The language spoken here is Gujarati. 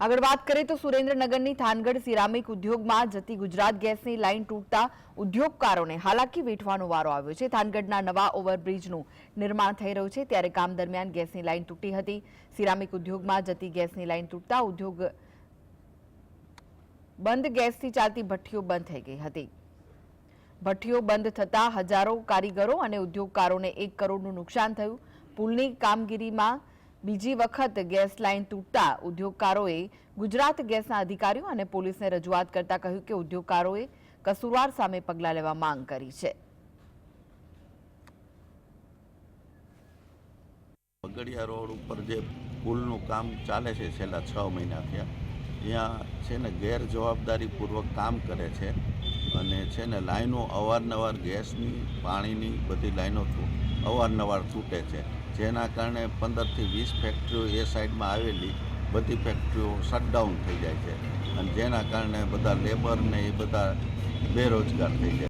આગળ વાત કરીએ તો સુરેન્દ્રનગરની થાનગઢ સિરામિક ઉદ્યોગમાં જતી ગુજરાત ગેસની લાઇન તૂટતા ઉદ્યોગકારોને હાલાકી વેઠવાનો વારો આવ્યો છે. થાનગઢના નવા ઓવરબ્રિજનું નિર્માણ થઈ રહ્યું છે. ત્યારે કામ દરમિયાન ગેસની લાઇન તૂટી હતી. સિરામિક ઉદ્યોગમાં જતી ગેસની લાઇન તૂટતા ઉદ્યોગ બંધ ગેસથી ચાલતી ભઠ્ઠીઓ બંધ થઈ ગઈ હતી. ભઠ્ઠીઓ બંધ થતા હજારો કારીગરો અને ઉદ્યોગકારોને એક કરોડનું નુકસાન થયું. પુલની કામગીરીમાં બીજી વખત ગેસ લાઇન તૂટતા ઉદ્યોગકારોએ ગુજરાત ગેસના અધિકારીઓ અને પોલીસને રજૂઆત કરતા કહ્યું કે ઉદ્યોગકારોએ કસૂરવાર સામે પગલાં લેવા માંગ કરી છે. બગડિયા રોડ ઉપર જે પુલનું કામ ચાલે છે, છેલ્લા છ મહિના થયા, ત્યાં છે ને ગેરજવાબદારીપૂર્વક કામ કરે છે. અને છે ને લાઈનો અવારનવાર ગેસની, પાણીની બધી લાઈનો અવારનવાર તૂટે છે. જેના કારણે પંદરથી વીસ ફેક્ટરીઓ એ સાઈડમાં આવેલી બધી ફેક્ટરીઓ શટડાઉન થઈ જાય છે. અને જેના કારણે બધા લેબરને એ બધા બેરોજગાર થઈ જાય